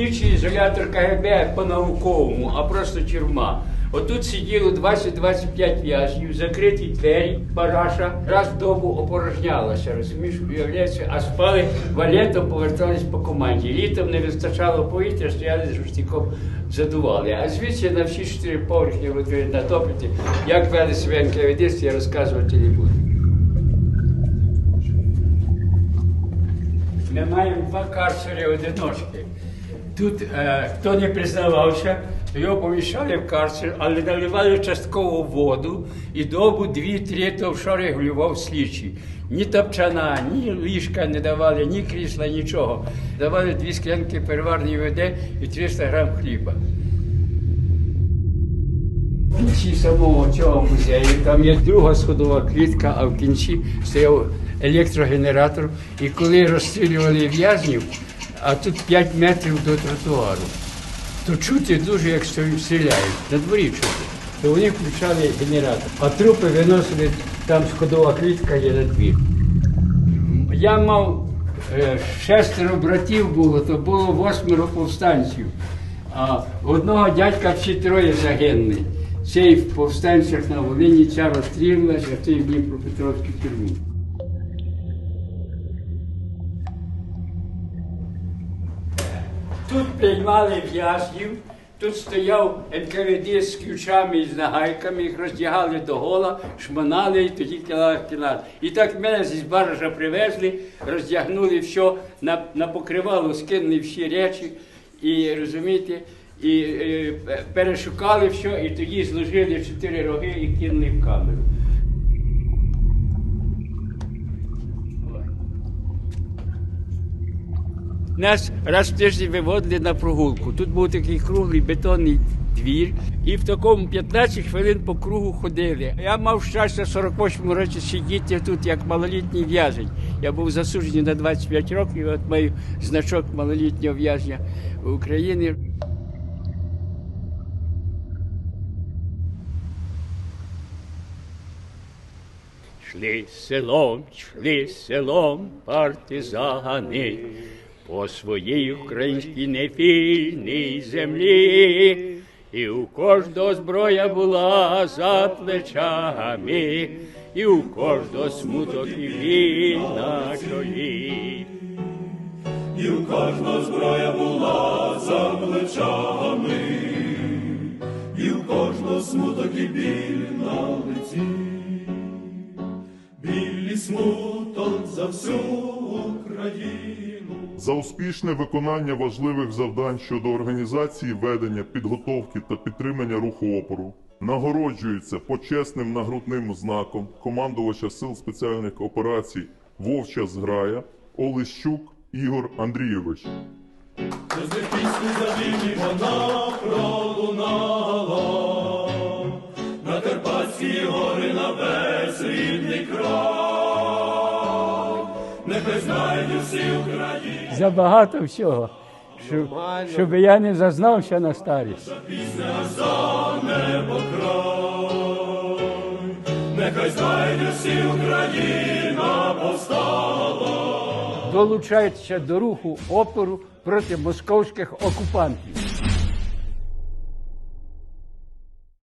ізолятор КГБ по-науковому, а просто тюрма. Отут сиділо 20-25 в'язнів, закриті двері, параша, раз в добу опорожнялася, розумієш, уявляється, а спали валетом, повертались по команді. Літом не вистачало повітря, стояли з жорстяком задували. А звідси на всі чотири поверхні ви натопити, як вели себе НКВД, я розказувати не буду. Ми маємо два карцери одиночки. Тут е, хто не признавався, його поміщали в карцер, але наливали частково воду і добу дві-три то регулював слідчий. Ні топчана, ні ліжка не давали, ні крісла, нічого. Давали дві склянки переварної води і 300 грам хліба. В кінці самого цього музею там є друга сходова клітка, а в кінці стояв електрогенератор. І коли розстрілювали в'язнів, а тут 5 метрів до тротуару, то чути дуже, як стрі- стріляють. На дворі чути. То вони включали генератор. А трупи виносили, там сходова клітка є на двір. Я мав е, шестеро братів було, то було восьмеро повстанців. А одного дядька всі троє загинули. Цей в повстанцях на Волині, ця розстрілилася, а цей в Дніпропетровській тюрмі. Тут приймали в'язнів, тут стояв НКВД з ключами і з нагайками, їх роздягали до гола, шмонали і тоді кілали кілали. І так мене зі баража привезли, роздягнули все, на, на покривало скинули всі речі, і розумієте, і е, перешукали все, і тоді зложили чотири роги і кинули в камеру. Нас раз в тиждень виводили на прогулку. Тут був такий круглий бетонний двір, і в такому 15 хвилин по кругу ходили. Я мав щастя в 48 році сидіти тут як малолітній в'язень. Я був засуджений на 25 років, от маю значок малолітнього в'язня України. Шли селом, шли селом партизани по своїй українській невільній землі, і у кожного зброя була за плечами, і у кожного смуток і біль на чолі. і у кожного зброя була за плечами, і у кожного смуток і біль на лиці, біль смуток за всю Україну. За успішне виконання важливих завдань щодо організації ведення, підготовки та підтримання руху опору нагороджується почесним нагрудним знаком командувача Сил спеціальних операцій Вовча Зграя Олещук Ігор Андрійович. Без пісні за вона пролунала, нехай знають усі Україні. Забагато всього, щоб, щоб я не зазнався на старість. Пісня за небо край, нехай знайде всі Україна повстала. долучається до руху опору проти московських окупантів.